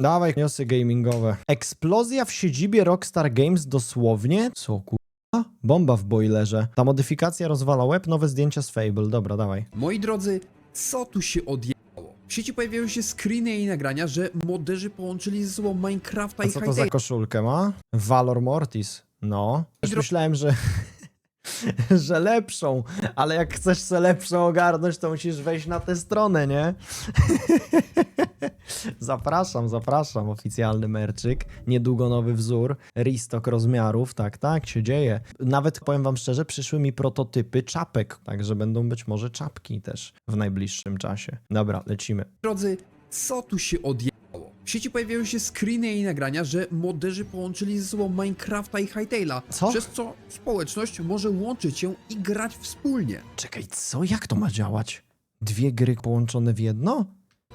Dawaj newsy gamingowe. Eksplozja w siedzibie Rockstar Games dosłownie? Co kurwa? Bomba w boilerze. Ta modyfikacja rozwala łeb, nowe zdjęcia z Fable. Dobra, dawaj. Moi drodzy, co tu się odjechało? W sieci pojawiają się screeny i nagrania, że moderzy połączyli ze sobą Minecrafta A i co to za koszulkę ma? Valor Mortis. No. Dro- myślałem, że... że lepszą, ale jak chcesz se lepszą ogarnąć, to musisz wejść na tę stronę, nie? zapraszam, zapraszam, oficjalny merczyk, niedługo nowy wzór, restock rozmiarów, tak, tak, się dzieje. Nawet powiem wam szczerze, przyszły mi prototypy czapek, także będą być może czapki też w najbliższym czasie. Dobra, lecimy. Drodzy, co tu się odjechało? W sieci pojawiają się screeny i nagrania, że moderzy połączyli ze sobą Minecrafta i Hytale'a, Co? przez co społeczność może łączyć się i grać wspólnie. Czekaj, co? Jak to ma działać? Dwie gry połączone w jedno?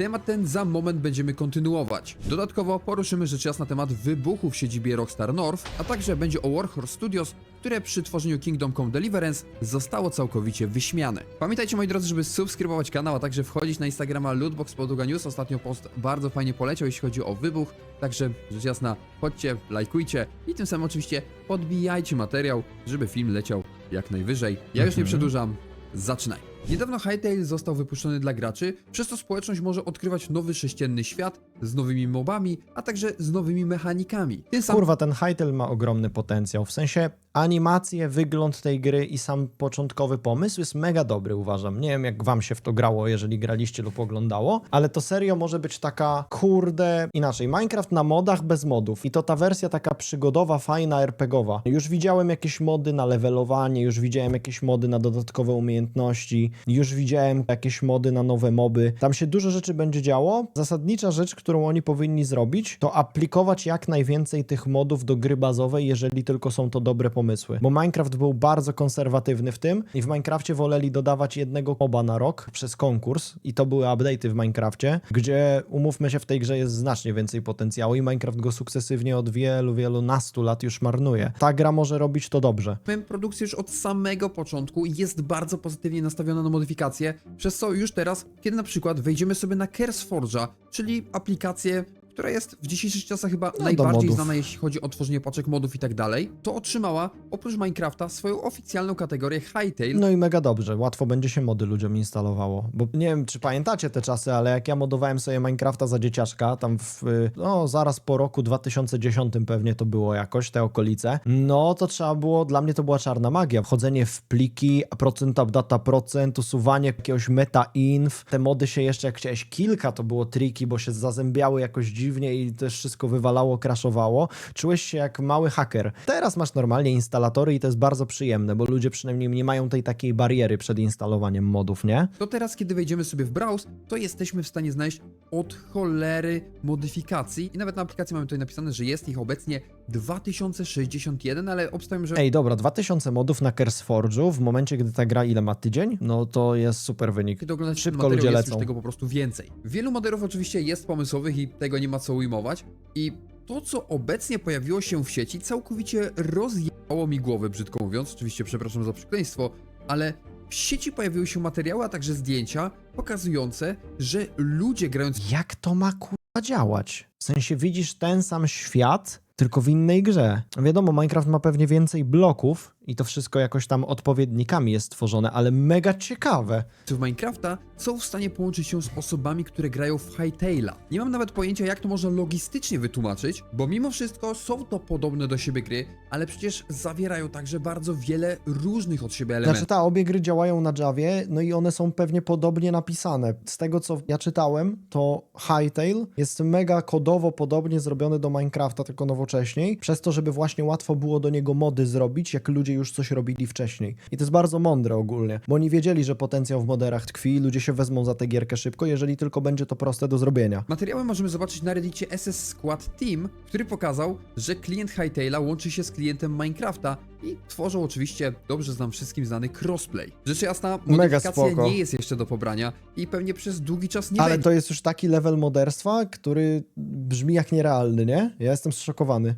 Temat ten za moment będziemy kontynuować. Dodatkowo poruszymy rzecz jasna temat wybuchu w siedzibie Rockstar North, a także będzie o Warhorse Studios, które przy tworzeniu Kingdom Come Deliverance zostało całkowicie wyśmiane. Pamiętajcie moi drodzy, żeby subskrybować kanał, a także wchodzić na Instagrama Lootbox Podługa News. Ostatnio post bardzo fajnie poleciał, jeśli chodzi o wybuch, także rzecz jasna, chodźcie, lajkujcie i tym samym oczywiście podbijajcie materiał, żeby film leciał jak najwyżej. Ja już nie Mhm. przedłużam, zaczynaj. Niedawno Hytale został wypuszczony dla graczy, przez to społeczność może odkrywać nowy sześcienny świat z nowymi mobami, a także z nowymi mechanikami. Tym samym Kurwa, ten Hytale ma ogromny potencjał. W sensie animacje, wygląd tej gry i sam początkowy pomysł jest mega dobry, uważam. Nie wiem, jak wam się w to grało, jeżeli graliście lub oglądało, ale to serio może być taka, kurde, inaczej. Minecraft na modach bez modów. I to ta wersja taka przygodowa, fajna, RPGowa. Już widziałem jakieś mody na levelowanie, już widziałem jakieś mody na dodatkowe umiejętności, już widziałem jakieś mody na nowe moby. Tam się dużo rzeczy będzie działo. Zasadnicza rzecz, którą oni powinni zrobić, to aplikować jak najwięcej tych modów do gry bazowej, jeżeli tylko są to dobre pomysły. Bo Minecraft był bardzo konserwatywny w tym i w Minecrafcie woleli dodawać jednego moba na rok przez konkurs i to były update'y w Minecrafcie, gdzie umówmy się w tej grze jest znacznie więcej potencjału i Minecraft go sukcesywnie od wielu, wielu nastu lat już marnuje. Ta gra może robić to dobrze. produkcja już od samego początku jest bardzo pozytywnie nastawiona na modyfikacje, przez co już teraz, kiedy na przykład wejdziemy sobie na CurseForge'a, czyli aplikację, która jest w dzisiejszych czasach chyba do najbardziej znana, jeśli chodzi o tworzenie paczek modów i tak dalej, to otrzymała oprócz Minecrafta swoją oficjalną kategorię Hytale, No i mega dobrze, łatwo będzie się mody ludziom instalowało. Bo nie wiem, czy pamiętacie te czasy, ale jak ja modowałem sobie Minecrafta za dzieciaczka, tam w, no zaraz po roku 2010 pewnie to było jakoś, te okolice, no to trzeba było, dla mnie to była czarna magia. Wchodzenie w pliki, procent updata procent, usuwanie jakiegoś meta-inf. Te mody się jeszcze, jak chciałeś kilka, to było triki, bo się zazębiały jakoś dziwnie i też wszystko wywalało, crashowało. Czułeś się jak mały haker. Teraz masz normalnie instalatory i to jest bardzo przyjemne, bo ludzie przynajmniej nie mają tej takiej bariery przed instalowaniem modów, nie? to teraz, kiedy wejdziemy sobie w browse, to jesteśmy w stanie znaleźć od cholery modyfikacji i nawet na aplikacji mamy tutaj napisane, że jest ich obecnie 2061, ale obstawiam, że Ej, dobra, 2000 modów na CurseForge'u w momencie, gdy ta gra ile ma tydzień? No to jest super wynik. kiedy oglądacie Szybko materiał, ludzie jest lecą. już tego po prostu więcej. Wielu modelów oczywiście jest pomysłowych i tego nie ma co ujmować i to, co obecnie pojawiło się w sieci, całkowicie rozjechało mi głowę, brzydko mówiąc, oczywiście przepraszam za przekleństwo, ale w sieci pojawiły się materiały, a także zdjęcia pokazujące, że ludzie grając Jak to ma kurwa działać? W sensie widzisz ten sam świat, tylko w innej grze. Wiadomo, Minecraft ma pewnie więcej bloków i to wszystko jakoś tam odpowiednikami jest tworzone, ale mega ciekawe. w Minecrafta są w stanie połączyć się z osobami, które grają w Hytale'a. Nie mam nawet pojęcia, jak to można logistycznie wytłumaczyć, bo mimo wszystko są to podobne do siebie gry, ale przecież zawierają także bardzo wiele różnych od siebie elementów. Znaczy, ta obie gry działają na Javie, no i one są pewnie podobnie napisane. Z tego, co ja czytałem, to Hytale jest mega kodowo podobnie zrobiony do Minecrafta, tylko nowocześniej, przez to, żeby właśnie łatwo było do niego mody zrobić, jak ludzie już coś robili wcześniej. I to jest bardzo mądre ogólnie, bo oni wiedzieli, że potencjał w moderach tkwi i ludzie się wezmą za tę gierkę szybko, jeżeli tylko będzie to proste do zrobienia. Materiały możemy zobaczyć na reddicie SS Squad Team, który pokazał, że klient Hytale'a łączy się z klientem Minecrafta i tworzą oczywiście dobrze znam wszystkim znany crossplay. Rzecz jasna, modyfikacja nie jest jeszcze do pobrania i pewnie przez długi czas nie Ale będzie. to jest już taki level moderstwa, który brzmi jak nierealny, nie? Ja jestem zszokowany.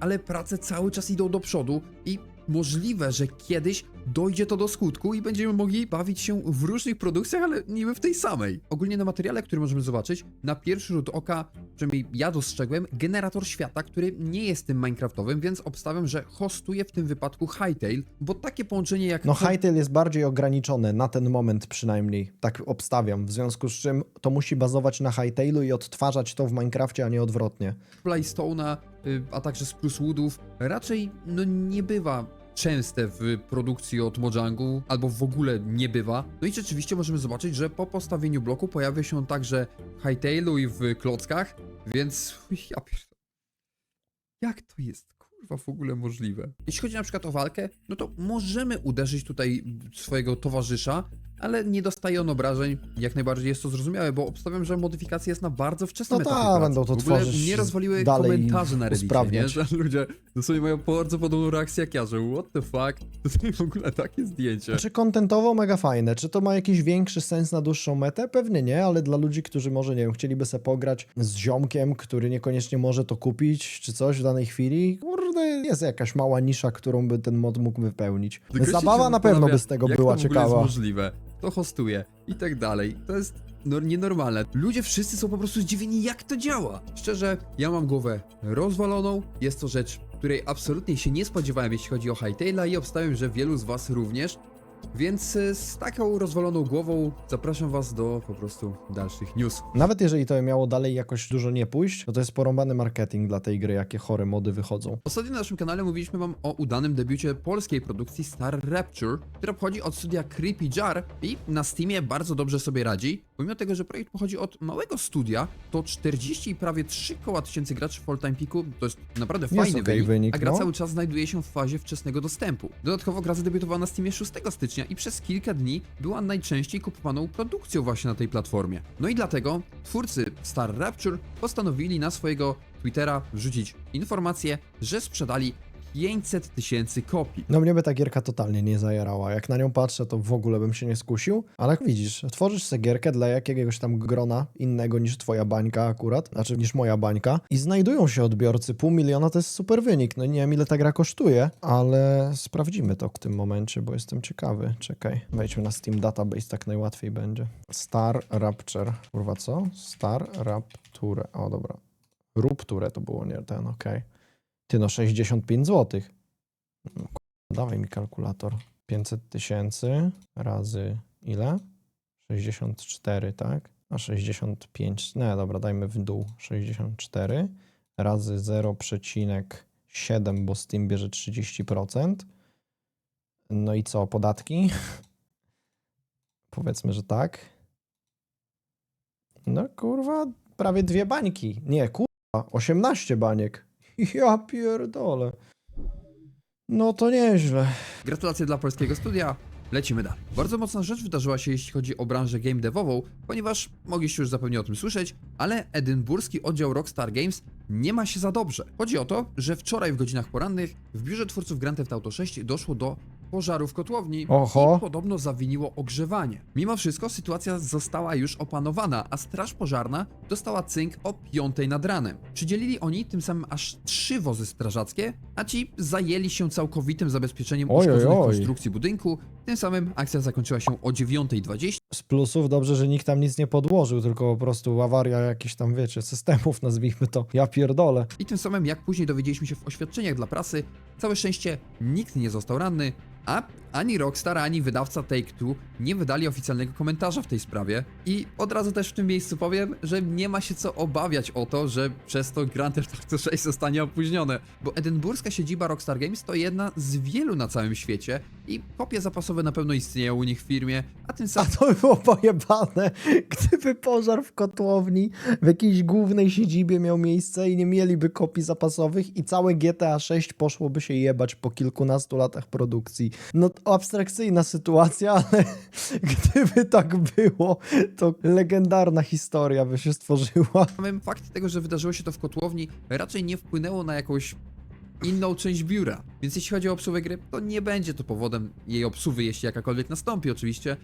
ale prace cały czas idą do przodu i możliwe, że kiedyś dojdzie to do skutku i będziemy mogli bawić się w różnych produkcjach, ale niby w tej samej. Ogólnie na materiale, który możemy zobaczyć, na pierwszy rzut oka, przynajmniej ja dostrzegłem, generator świata, który nie jest tym Minecraftowym, więc obstawiam, że hostuje w tym wypadku Hytale, bo takie połączenie jak No Hytale jest bardziej ograniczone, na ten moment przynajmniej, tak obstawiam, w związku z czym to musi bazować na Hytale'u i odtwarzać to w Minecrafcie, a nie odwrotnie. Blystone'a, a także Sprucewoodów raczej no, nie bywa częste w produkcji od Mojangu, albo w ogóle nie bywa. No i rzeczywiście możemy zobaczyć, że po postawieniu bloku pojawia się on także w Hytale'u i w klockach, więc ja pierdolę. Jak to jest kurwa w ogóle możliwe? Jeśli chodzi na przykład o walkę, no to możemy uderzyć tutaj swojego towarzysza, ale nie dostaje on obrażeń. Jak najbardziej jest to zrozumiałe, bo obstawiam, że modyfikacja jest na bardzo wczesnym No etapie tak, pracy. będą to w ogóle tworzyć mnie rozwaliły dalej komentarze na Reddicie, nie? usprawniać. że ludzie dosłownie mają bardzo podobną reakcję jak ja, że what the fuck, to jest w ogóle takie zdjęcie. Czy kontentowo mega fajne? Czy to ma jakiś większy sens na dłuższą metę? Pewnie nie, ale dla ludzi, którzy może, nie wiem, chcieliby sobie pograć z ziomkiem, który niekoniecznie może to kupić, czy coś w danej chwili, kurde, jest jakaś mała nisza, którą by ten mod mógł wypełnić. Tylko się Zabawa na pewno by z tego jak była to w ogóle ciekawa. jest możliwe, to hostuje i tak dalej. To jest no, nienormalne. Ludzie wszyscy są po prostu zdziwieni, jak to działa. Szczerze, ja mam głowę rozwaloną. Jest to rzecz, której absolutnie się nie spodziewałem, jeśli chodzi o Hytale'a i obstawiam, że wielu z was również. Więc e, z taką rozwaloną głową zapraszam was do po prostu dalszych news. Nawet jeżeli to miało dalej jakoś dużo nie pójść, to to jest porąbany marketing dla tej gry, jakie chore mody wychodzą. Ostatnio na naszym kanale mówiliśmy wam o udanym debiucie polskiej produkcji Star Rapture, która pochodzi od studia Creepy Jar i na Steamie bardzo dobrze sobie radzi. Pomimo tego, że projekt pochodzi od małego studia, to 40 i prawie 3 koła tysięcy graczy w Full Time Peaku to jest naprawdę Jest fajny okej wynik, wynik, a gra no. cały czas znajduje się w fazie wczesnego dostępu. Dodatkowo gra zadebiutowała na Steamie 6 stycznia i przez kilka dni była najczęściej kupowaną produkcją właśnie na tej platformie. No i dlatego twórcy Star Rapture postanowili na swojego Twittera wrzucić informację, że sprzedali 500 tysięcy kopii. No mnie by ta gierka totalnie nie zajarała. Jak na nią patrzę, to w ogóle bym się nie skusił. Ale jak widzisz, tworzysz sobie gierkę dla jakiegoś tam grona innego niż twoja bańka akurat, znaczy niż moja bańka i znajdują się odbiorcy. Pół miliona to jest super wynik. No nie wiem ile ta gra kosztuje, ale sprawdzimy to w tym momencie, bo jestem ciekawy. Czekaj, wejdźmy na Steam Database, tak najłatwiej będzie. Star Rapture. Kurwa co? Star Rapture. O dobra. Rupture to było, nie ten, okej. Ty no 65 zł. No, Dawaj mi kalkulator. 500 tysięcy razy ile? 64, tak? A 65. Nie, dobra, dajmy w dół. 64 razy 0,7, bo Steam bierze 30%. No i co, podatki? Powiedzmy, że tak. No kurwa, prawie dwie bańki. Nie, kurwa, 18 baniek. Ja pierdolę. No to nieźle. Gratulacje dla polskiego studia. Lecimy dalej. Bardzo mocna rzecz wydarzyła się, jeśli chodzi o branżę game devową, ponieważ mogliście już zapewne o tym słyszeć, ale edynburski oddział Rockstar Games nie ma się za dobrze. Chodzi o to, że wczoraj w godzinach porannych w biurze twórców Grand Theft Auto 6 doszło do pożaru w kotłowni Oho. i podobno zawiniło ogrzewanie. Mimo wszystko sytuacja została już opanowana, a straż pożarna dostała cynk o 5 nad ranem. Przydzielili oni tym samym aż trzy wozy strażackie, a ci zajęli się całkowitym zabezpieczeniem Oj, oj, uszkodzonych oj. konstrukcji budynku. Tym samym akcja zakończyła się o 9.20, Z plusów dobrze, że nikt tam nic nie podłożył, tylko po prostu awaria jakichś tam, wiecie, systemów, nazwijmy to. Ja pierdolę. I tym samym, jak później dowiedzieliśmy się w oświadczeniach dla prasy, całe szczęście nikt nie został ranny, a ani Rockstar, ani wydawca Take-Two nie wydali oficjalnego komentarza w tej sprawie. I od razu też w tym miejscu powiem, że nie ma się co obawiać o to, że przez to Grand Theft Auto 6 zostanie opóźnione, bo edynburska siedziba Rockstar Games to jedna z wielu na całym świecie i kopie zapasowe na pewno istnieją u nich w firmie, a tym A samym to by było pojebane, gdyby pożar w kotłowni w jakiejś głównej siedzibie miał miejsce i nie mieliby kopii zapasowych i całe GTA 6 poszłoby się jebać po kilkunastu latach produkcji. No abstrakcyjna sytuacja, ale gdyby tak było, to legendarna historia by się stworzyła. fakt tego, że wydarzyło się to w kotłowni, raczej nie wpłynęło na jakąś inną część biura. Więc jeśli chodzi o obsługę gry, to nie będzie to powodem jej obsuwy, jeśli jakakolwiek nastąpi oczywiście.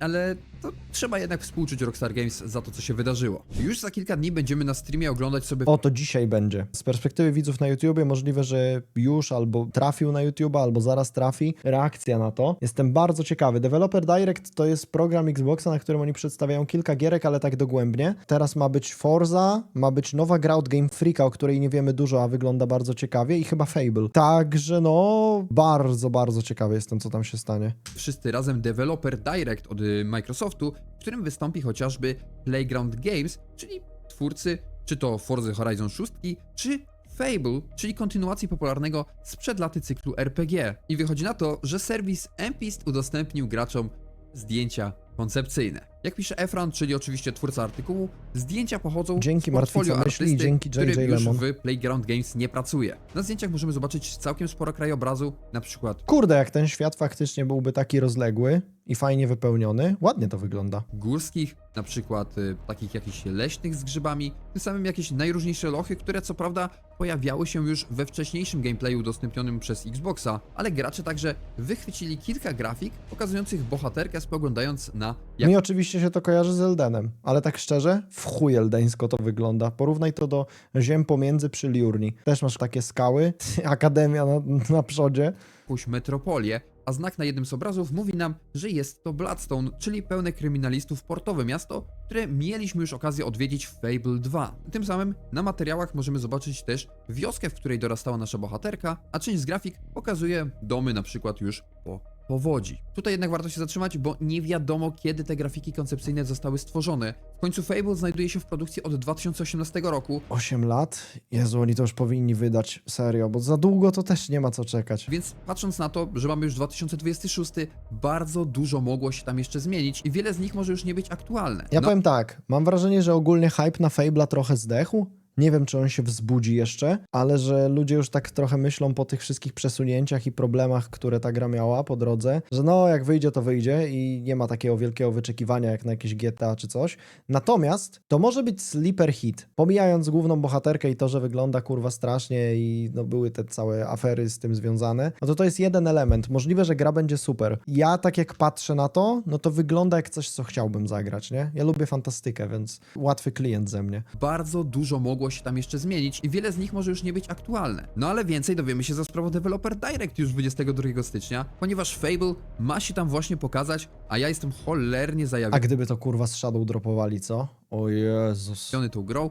Ale to trzeba jednak współczuć Rockstar Games za to, co się wydarzyło. Już za kilka dni będziemy na streamie oglądać sobie O, to dzisiaj będzie. Z perspektywy widzów na YouTubie możliwe, że już albo trafił na YouTube'a, albo zaraz trafi reakcja na to. Jestem bardzo ciekawy. Developer Direct to jest program Xboxa, na którym oni przedstawiają kilka gierek, ale tak dogłębnie. Teraz ma być Forza, ma być nowa gra od Game Freaka, o której nie wiemy dużo, a wygląda bardzo ciekawie i chyba Fable. Także no, bardzo, bardzo ciekawy jestem, co tam się stanie. wszyscy razem Developer Direct od Microsoftu, w którym wystąpi chociażby Playground Games, czyli twórcy czy to Forza Horizon 6, czy Fable, czyli kontynuacji popularnego sprzed laty cyklu RPG. I wychodzi na to, że serwis Empist udostępnił graczom zdjęcia koncepcyjne. Jak pisze Efran, czyli oczywiście twórca artykułu, zdjęcia pochodzą Dzięki z portfolio Martwica Myśli artysty, dzięki który JJ już Lemon. w Playground Games nie pracuje. Na zdjęciach możemy zobaczyć całkiem sporo krajobrazu, na przykład Kurde, jak ten świat faktycznie byłby taki rozległy i fajnie wypełniony, ładnie to wygląda. górskich, na przykład y, takich jakichś leśnych z grzybami, tym samym jakieś najróżniejsze lochy, które co prawda pojawiały się już we wcześniejszym gameplayu udostępnionym przez Xboxa, ale gracze także wychwycili kilka grafik pokazujących bohaterkę spoglądając na jak Mi oczywiście się to kojarzy z Eldenem, ale tak szczerze, w chuj eldeńsko to wygląda. Porównaj to do ziem pomiędzy przy Liurni. Też masz takie skały, akademia na, na przodzie. jakąś metropolię, a znak na jednym z obrazów mówi nam, że jest to Bloodstone, czyli pełne kryminalistów portowe miasto, które mieliśmy już okazję odwiedzić w Fable 2. Tym samym na materiałach możemy zobaczyć też wioskę, w której dorastała nasza bohaterka, a część z grafik pokazuje domy na przykład już po powodzi. Tutaj jednak warto się zatrzymać, bo nie wiadomo kiedy te grafiki koncepcyjne zostały stworzone. W końcu Fable znajduje się w produkcji od 2018 roku, 8 lat? Jezu, oni to już powinni wydać, serio, bo za długo to też nie ma co czekać. Więc patrząc na to, że mamy już 2026, bardzo dużo mogło się tam jeszcze zmienić i wiele z nich może już nie być aktualne. Ja no, powiem tak, mam wrażenie, że ogólnie hype na Fable'a trochę zdechł. Nie wiem, czy on się wzbudzi jeszcze, ale że ludzie już tak trochę myślą po tych wszystkich przesunięciach i problemach, które ta gra miała po drodze, że no, jak wyjdzie, to wyjdzie i nie ma takiego wielkiego wyczekiwania jak na jakieś GTA czy coś. Natomiast to może być sleeper hit. Pomijając główną bohaterkę i to, że wygląda kurwa strasznie i no, były te całe afery z tym związane, no to to jest jeden element. Możliwe, że gra będzie super. Ja tak jak patrzę na to, no to wygląda jak coś, co chciałbym zagrać, nie? Ja lubię fantastykę, więc łatwy klient ze mnie. bardzo dużo mogło się tam jeszcze zmienić i wiele z nich może już nie być aktualne. No ale więcej dowiemy się za sprawą Developer Direct już 22 stycznia, ponieważ Fable ma się tam właśnie pokazać, a ja jestem cholernie A zajawiony gdyby to kurwa z Shadow dropowali, co? O Jezus. tą grą.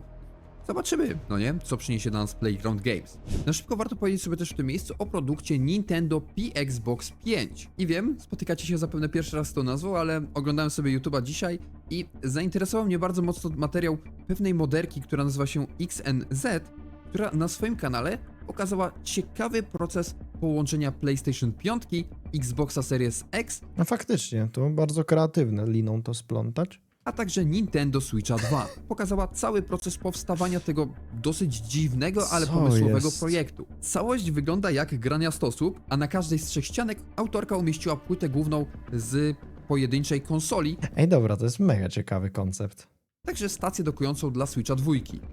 Zobaczymy, no nie, co przyniesie dla nas Playground Games. Na szybko warto powiedzieć sobie też w tym miejscu o produkcie Nintendo PXbox 5. I wiem, spotykacie się zapewne pierwszy raz z tą nazwą, ale oglądałem sobie YouTube'a dzisiaj i zainteresował mnie bardzo mocno materiał pewnej moderki, która nazywa się XNZ, która na swoim kanale pokazała ciekawy proces połączenia PlayStation 5, Xboxa Series X, No faktycznie, to bardzo kreatywne liną to splątać. A także Nintendo Switcha 2. Pokazała cały proces powstawania tego dosyć dziwnego, ale Co pomysłowego jest? projektu. Całość wygląda jak grania stosób, a na każdej z trzech ścianek autorka umieściła płytę główną z pojedynczej konsoli, Ej, dobra, to jest mega ciekawy koncept. Także stację dokującą dla Switcha 2.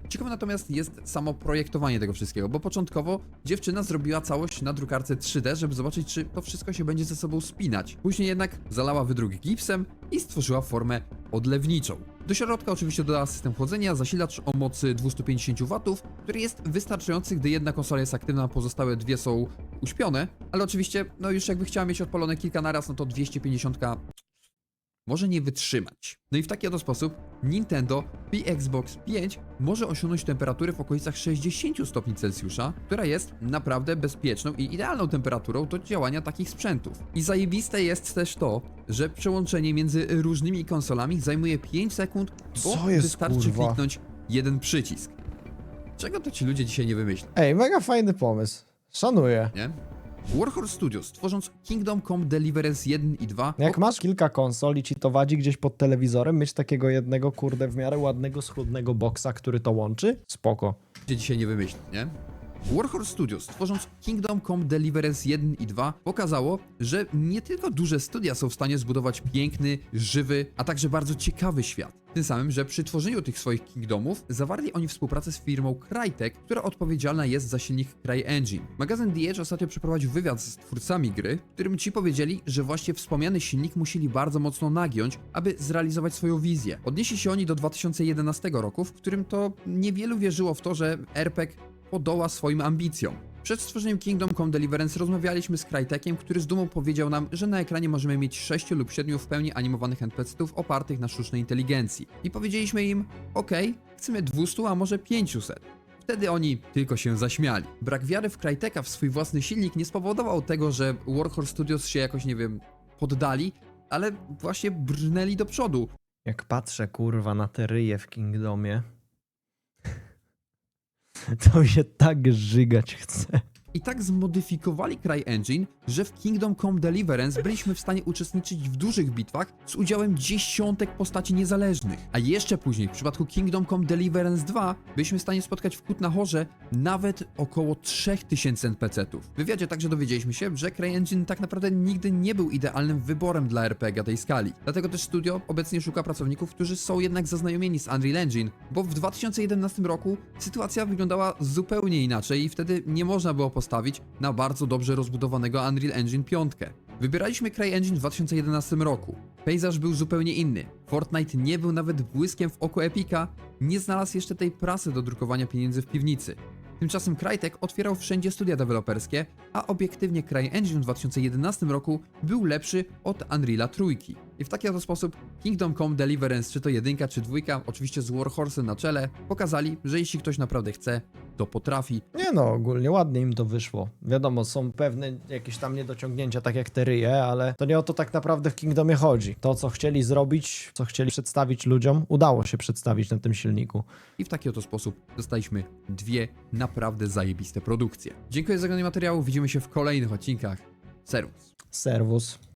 Ciekawe natomiast jest samo projektowanie tego wszystkiego, bo początkowo dziewczyna zrobiła całość na drukarce 3D, żeby zobaczyć, czy to wszystko się będzie ze sobą spinać. Później jednak zalała wydruk gipsem i stworzyła formę odlewniczą. Do środka oczywiście dodała system chłodzenia, zasilacz o mocy 250 W, który jest wystarczający, gdy jedna konsola jest aktywna, pozostałe dwie są uśpione, ale oczywiście, no już jakby chciała mieć odpalone kilka naraz, no to 250 może nie wytrzymać. No i w taki oto sposób Nintendo PXbox 5 może osiągnąć temperaturę w okolicach 60 stopni Celsjusza, która jest naprawdę bezpieczną i idealną temperaturą do działania takich sprzętów. I zajebiste jest też to, że przełączenie między różnymi konsolami zajmuje 5 sekund, bo jest, wystarczy kurwa? kliknąć jeden przycisk. Czego to ci ludzie dzisiaj nie wymyślą, Ej, mega fajny pomysł. Szanuję. nie? Warhorse Studios, tworząc Kingdom Come Deliverance 1 i 2, Jak masz kilka konsol i ci to wadzi gdzieś pod telewizorem, mieć takiego jednego, kurde, w miarę ładnego, schludnego boksa, który to łączy, spoko. ludzie dzisiaj nie wymyślą, nie? Warhorse Studios, tworząc Kingdom Come Deliverance 1 i 2, pokazało, że nie tylko duże studia są w stanie zbudować piękny, żywy, a także bardzo ciekawy świat. Tym samym, że przy tworzeniu tych swoich Kingdomów zawarli oni współpracę z firmą Crytek, która odpowiedzialna jest za silnik CryEngine. Magazyn The Edge ostatnio przeprowadził wywiad z twórcami gry, w którym ci powiedzieli, że właśnie wspomniany silnik musieli bardzo mocno nagiąć, aby zrealizować swoją wizję. Odnieśli się oni do 2011 roku, w którym to niewielu wierzyło w to, że RPG podoła swoim ambicjom. Przed stworzeniem Kingdom Come Deliverance rozmawialiśmy z Crytekiem, który z dumą powiedział nam, że na ekranie możemy mieć 6 lub 7 w pełni animowanych NPC-ów opartych na sztucznej inteligencji. I powiedzieliśmy im, ok, chcemy 200, a może 500. Wtedy oni tylko się zaśmiali. Brak wiary w Cryteka w swój własny silnik nie spowodował tego, że Warhorse Studios się jakoś, nie wiem, poddali, ale właśnie brnęli do przodu. Jak patrzę, kurwa, na te ryje w Kingdomie, to mi się tak żygać chce. I tak zmodyfikowali CryEngine, że w Kingdom Come Deliverance byliśmy w stanie uczestniczyć w dużych bitwach z udziałem dziesiątek postaci niezależnych. A jeszcze później, w przypadku Kingdom Come Deliverance 2, byliśmy w stanie spotkać w Kutnahorze nawet około 3000 NPC-ów. W wywiadzie także dowiedzieliśmy się, że CryEngine tak naprawdę nigdy nie był idealnym wyborem dla RPG tej skali. Dlatego też studio obecnie szuka pracowników, którzy są jednak zaznajomieni z Unreal Engine, bo w 2011 roku sytuacja wyglądała zupełnie inaczej i wtedy nie można było postawić na bardzo dobrze rozbudowanego Unreal Engine 5. Wybieraliśmy CryEngine w 2011 roku. Pejzaż był zupełnie inny. Fortnite nie był nawet błyskiem w oku Epica, nie znalazł jeszcze tej prasy do drukowania pieniędzy w piwnicy. Tymczasem Crytek otwierał wszędzie studia deweloperskie, a obiektywnie CryEngine w 2011 roku był lepszy od Unreala trójki. I w taki oto sposób Kingdom Come Deliverance, czy to jedynka, czy dwójka, oczywiście z Warhorsem na czele, pokazali, że jeśli ktoś naprawdę chce, to potrafi. Nie no, ogólnie ładnie im to wyszło. Wiadomo, są pewne jakieś tam niedociągnięcia, tak jak te ryje, ale to nie o to tak naprawdę w Kingdomie chodzi. To, co chcieli zrobić, co chcieli przedstawić ludziom, udało się przedstawić na tym silniku. I w taki oto sposób dostaliśmy dwie naprawdę zajebiste produkcje. Dziękuję za oglądanie materiału, widzimy się w kolejnych odcinkach. Servus. Serwus.